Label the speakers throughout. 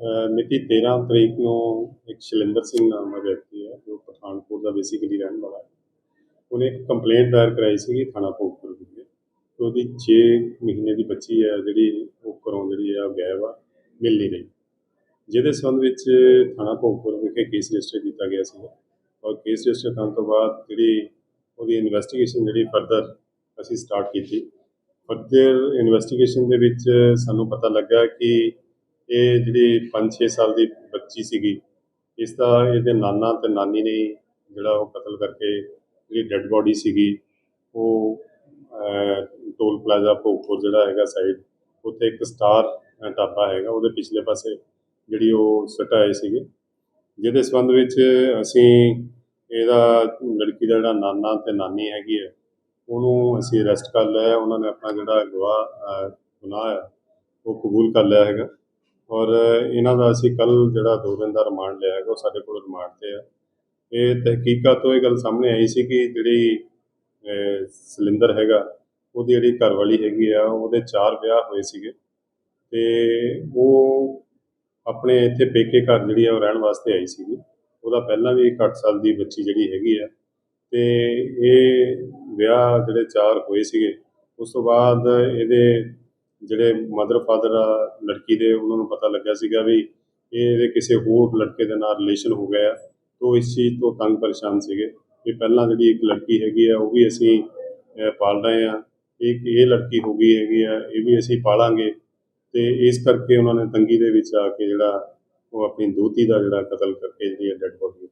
Speaker 1: ਅਹ ਮਿਤੀ 13 ਤਰੀਕ ਨੂੰ ਇੱਕ ਸ਼ੈਲਿੰਦਰ ਸਿੰਘ ਨਾਮ ਦਾ ਵਿਅਕਤੀ ਹੈ, ਜੋ ਪਠਾਨਕੋਟ ਦਾ ਬੇਸਿਕਲੀ ਰਹਿਣ ਵਾਲਾ ਹੈ। ਉਹਨੇ ਇੱਕ ਕੰਪਲੇਂਟ ਦਾਇਰ ਕਰਾਈ ਸੀਗੀ ਥਾਣਾ ਭੋਗਪੁਰ ਵਿਖੇ। ਕਿ ਉਹਦੀ 6 ਮਹੀਨੇ ਦੀ ਬੱਚੀ ਹੈ, ਜਿਹੜੀ ਉਹ ਘਰੋਂ ਜਿਹੜੀ ਆ ਗਾਇਬ ਆ, ਮਿਲ ਨਹੀਂ ਰਹੀ। ਜਿਹਦੇ ਸੰਬੰਧ ਵਿੱਚ ਥਾਣਾ ਭੋਗਪੁਰ ਵਿਖੇ ਕੇਸ ਰਜਿਸਟਰ ਕੀਤਾ ਗਿਆ ਸੀ ਔਰ ਕੇਸ ਰਜਿਸਟਰ ਕਰਨ ਤੋਂ ਬਾਅਦ ਜਿਹੜੀ ਉਹਦੀ ਇਨਵੈਸਟੀਗੇਸ਼ਨ ਜਿਹੜੀ ਫਰਦਰ ਅਸੀਂ ਸਟਾਰਟ ਕੀਤੀ। ਫਰਦਰ ਇਨਵੈਸਟੀਗੇਸ਼ਨ ਦੇ ਵਿੱਚ ਸਾਨੂੰ ਪਤਾ ਲੱਗਾ ਕਿ ਇਹ ਜਿਹੜੀ 5-6 ਸਾਲ ਦੀ ਬੱਚੀ ਸੀਗੀ, ਇਸ ਦਾ ਇਹਦੇ ਨਾਨਾ ਤੇ ਨਾਨੀ ਨੇ ਜਿਹੜਾ ਉਹ ਕਤਲ ਕਰਕੇ ਜਿਹੜੀ ਡੈੱਡ ਬੋਡੀ ਸੀਗੀ, ਉਹ ਟੋਲ ਪਲਾਜ਼ਾ ਭੋਗਪੁਰ ਜਿਹੜਾ ਹੈਗਾ ਸਾਈਡ ਉੱਥੇ ਇੱਕ ਸਟਾਰ ਢਾਬਾ ਹੈਗਾ, ਉਹਦੇ ਪਿਛਲੇ ਪਾਸੇ ਜਿਹੜੀ ਉਹ ਸਟਾਏ ਸੀਗੇ। ਜਿਹਦੇ ਸੰਬੰਧ ਵਿੱਚ ਅਸੀਂ ਇਹਦਾ ਲੜਕੀ ਦਾ ਜਿਹੜਾ ਨਾਨਾ ਤੇ ਨਾਨੀ ਹੈਗੀ ਹੈ, ਉਹਨੂੰ ਅਸੀਂ ਅਰੈਸਟ ਕਰ ਲਿਆ ਉਹਨਾਂ ਨੇ ਆਪਣਾ ਜਿਹੜਾ ਗਵਾਹ ਗੁਨਾਹ ਹੈ ਉਹ ਕਬੂਲ ਕਰ ਲਿਆ ਹੈਗਾ। ਔਰ ਇਹਨਾਂ ਦਾ ਅਸੀਂ ਕੱਲ ਜਿਹੜਾ ਦੋ ਦਿਨ ਦਾ ਰਿਮਾਂਡ ਲਿਆ ਹੈਗਾ ਉਹ ਸਾਡੇ ਕੋਲ ਰਿਮਾਂਡ ਤੇ ਆ। ਇਹ ਤਹਿਕੀਕਾਤ ਤੋਂ ਇਹ ਗੱਲ ਸਾਹਮਣੇ ਆਈ ਸੀ ਕਿ ਜਿਹੜੀ ਅਹ, ਸਿਲਿੰਦਰ ਹੈਗਾ ਉਹਦੀ ਜਿਹੜੀ ਘਰਵਾਲੀ ਹੈਗੀ ਆ ਉਹਦੇ ਚਾਰ ਵਿਆਹ ਹੋਏ ਸੀਗੇ ਤੇ ਉਹ ਆਪਣੇ ਇੱਥੇ ਪੇਕੇ ਘਰ ਜਿਹੜੀ ਆ ਉਹ ਰਹਿਣ ਵਾਸਤੇ ਆਈ ਸੀਗੀ। ਉਹਦਾ ਪਹਿਲਾਂ ਵੀ ਇੱਕ 8 ਸਾਲ ਦੀ ਬੱਚੀ ਜਿਹੜੀ ਹੈਗੀ ਆ ਤੇ ਇਹ ਵਿਆਹ ਜਿਹੜੇ ਚਾਰ ਹੋਏ ਸੀਗੇ ਉਸ ਤੋਂ ਬਾਅਦ ਇਹਦੇ ਜਿਹੜੇ ਮਦਰ ਫਾਦਰ ਆ ਲੜਕੀ ਦੇ ਉਹਨਾਂ ਨੂੰ ਪਤਾ ਲੱਗਿਆ ਸੀਗਾ ਵੀ ਇਹ ਇਹਦੇ ਕਿਸੇ ਹੋਰ ਲੜਕੇ ਦੇ ਨਾਲ ਰਿਲੇਸ਼ਨ ਹੋ ਗਿਆ ਤੋਂ ਇਸ ਚੀਜ਼ ਤੋਂ ਤੰਗ ਪਰੇਸ਼ਾਨ ਸੀਗੇ ਵੀ ਪਹਿਲਾਂ ਜਿਹੜੀ ਇੱਕ ਲੜਕੀ ਹੈਗੀ ਆ ਉਹ ਵੀ ਅਸੀਂ ਪਾਲ ਰਹੇ ਆ ਇੱਕ ਇਹ ਲੜਕੀ ਹੋ ਗਈ ਹੈਗੀ ਆ ਇਹ ਵੀ ਅਸੀਂ ਪਾਲਾਂਗੇ। ਤੇ ਇਸ ਕਰਕੇ ਉਹਨਾਂ ਨੇ ਤੰਗੀ ਦੇ ਵਿੱਚ ਆ ਕੇ ਜਿਹੜਾ ਉਹ ਆਪਣੀ ਦੋਤੀ ਦਾ ਜਿਹੜਾ ਕਤਲ ਕਰਕੇ ਜਿਹੜੀ ਡੈਡ ਬੋਡੀ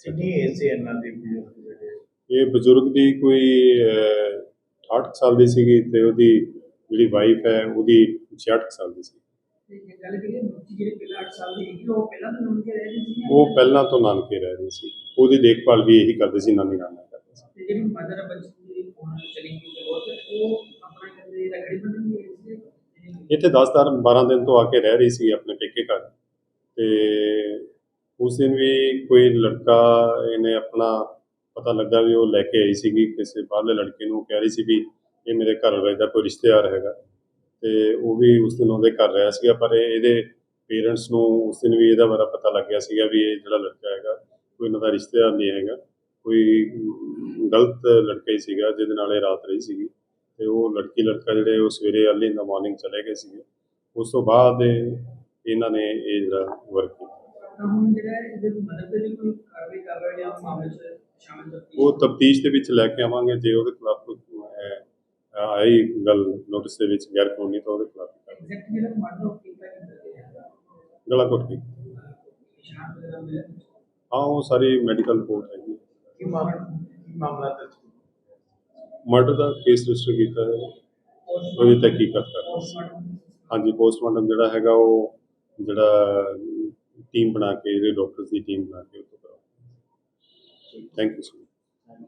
Speaker 2: ਕਿੰਨੀ ਏਜ ਸੀ ਇਹਨਾਂ ਦੀ ਬਜ਼ੁਰਗ ਜਿਹੜੇ
Speaker 1: ਇਹ ਬਜ਼ੁਰਗ ਦੀ ਕੋਈ ਅਹ, 68 ਸਾਲ ਦੀ ਸੀਗੀ ਤੇ ਉਹਦੀ ਜਿਹੜੀ ਵਾਈਫ ਹੈ ਉਹਦੀ 66 ਸਾਲ ਦੀ ਸੀ।
Speaker 3: ਤੇ ਜੇ ਗੱਲ ਕਰੀਏ ਬੱਚੀ ਜਿਹੜੀ ਪਹਿਲਾਂ 8 ਸਾਲ ਦੀ ਹੈਗੀ ਉਹ ਪਹਿਲਾਂ ਤੋਂ
Speaker 1: ਨਾਨਕੇ ਰਹਿ ਰਹੀ ਸੀ। ਉਹਦੀ ਦੇਖਭਾਲ ਵੀ ਇਹੀ ਕਰਦੇ ਸੀ ਨਾਨੀ ਨਾਨਾ ਕਰਦੇ ਸੀ।
Speaker 3: ਤੇ ਜਿਹੜੀ ਮਦਰ ਬੱਚੀ ਚਲੀ ਗਈ ਤੇ ਉਹ ਆਪਣਾ ਕਹਿੰਦੇ ਰਖੜੀ ਬੰਨ੍ਹਣ ਗਈ ਸੀ
Speaker 1: ਇੱਥੇ 10 ਦਰ 12 ਦਿਨ ਤੋਂ ਆ ਕੇ ਰਹਿ ਰਹੀ ਸੀ ਆਪਣੇ ਪੇਕੇ ਘਰ। ਤੇ ਉਸ ਦਿਨ ਵੀ ਕੋਈ ਲੜਕਾ ਇਹਨੇ ਆਪਣਾ ਪਤਾ ਲੱਗਾ ਵੀ ਉਹ ਲੈ ਕੇ ਆਈ ਸੀਗੀ ਕਿਸੇ ਬਾਹਰਲੇ ਲੜਕੇ ਨੂੰ ਕਹਿ ਰਹੀ ਸੀ ਵੀ ਇਹ ਮੇਰੇ ਘਰ ਵਾਲੇ ਦਾ ਕੋਈ ਰਿਸ਼ਤੇਦਾਰ ਹੈਗਾ। ਤੇ ਉਹ ਵੀ ਉਸ ਦਿਨ ਉਹਦੇ ਘਰ ਰਿਹਾ ਸੀਗਾ ਪਰ ਇਹ- ਇਹਦੇ ਪੇਰੈਂਟਸ ਨੂੰ ਉਸ ਦਿਨ ਵੀ ਇਹਦਾ ਬਾਰੇ ਪਤਾ ਲੱਗਿਆ ਸੀਗਾ ਵੀ ਇਹ ਜਿਹੜਾ ਲੜਕਾ ਹੈਗਾ ਕੋਈ ਇਹਨਾਂ ਦਾ ਰਿਸ਼ਤੇਦਾਰ ਨਹੀਂ ਹੈਗਾ। ਕੋਈ ਗਲਤ ਲੜਕਾ ਹੀ ਸੀਗਾ ਜਿਹਦੇ ਨਾਲ ਇਹ ਰਾਤ ਰਹੀ ਸੀਗੀ। ਤੇ ਉਹ ਲੜਕੀ ਲੜਕਾ ਜਿਹੜੇ ਉਹ ਸਵੇਰੇ ਅਰਲੀ ਇਨ ਦਾ ਮਾਰਨਿੰਗ ਚਲੇ ਗਏ ਸੀਗੇ। ਉਸ ਤੋਂ ਬਾਅਦ ਇਹ- ਇਹਨਾਂ ਨੇ ਇਹ ਜਿਹੜਾ ਵਰਕ ਕੀਤਾ। ਉਹ ਤਫਤੀਸ਼ ਦੇ ਵਿੱਚ ਲੈ ਕੇ ਆਵਾਂਗੇ ਜੇ ਉਹਦੇ ਖਿਲਾਫ ਆਈ ਗੱਲ ਨੋਟਿਸ ਦੇ ਵਿੱਚ ਗੈਰ ਕਾਨੂੰਨੀ ਤਾਂ ਉਹਦੇ ਖਿਲਾਫ ਕਾਰਵਾਈ।
Speaker 3: ਐਗਜ਼ੈਕਟ ਜਿਹੜਾ ਮਰਡਰ ਉਹ ਕੀਤਾ ਕਿੰਨੇ ਹੈ
Speaker 1: ਗਲਾ ਘੁੱਟ
Speaker 3: ਮਿਲੇ
Speaker 1: ਹਾਂ ਉਹ ਸਾਰੀ ਮੈਡੀਕਲ ਰਿਪੋਰਟ ਹੈਗੀ।
Speaker 2: ਕੀ ਮਾਮਲਾ ਕੀ ਮਾਮਲਾ ਦਰਜ
Speaker 1: ਮਰਡਰ ਦਾ ਕੇਸ ਰਜਿਸਟਰ ਕੀਤਾ ਹੈ। ਉਹਦੀ ਤਹਿਕੀਕਾਤ ਕਰ ਰਹੇ ਸੀ ਹਾਂਜੀ ਪੋਸਟਮਾਰਟਮ ਜਿਹੜਾ ਹੈਗਾ ਉਹ ਜਿਹੜਾ ਟੀਮ ਬਣਾ ਕੇ ਜਿਹੜੇ ਡਾਕਟਰਸ ਦੀ ਟੀਮ ਬਣਾ ਕੇ ਉਹ ਤੋਂ ਕਰਾਓ ਥੈਂਕ ਯੂ ਸੋ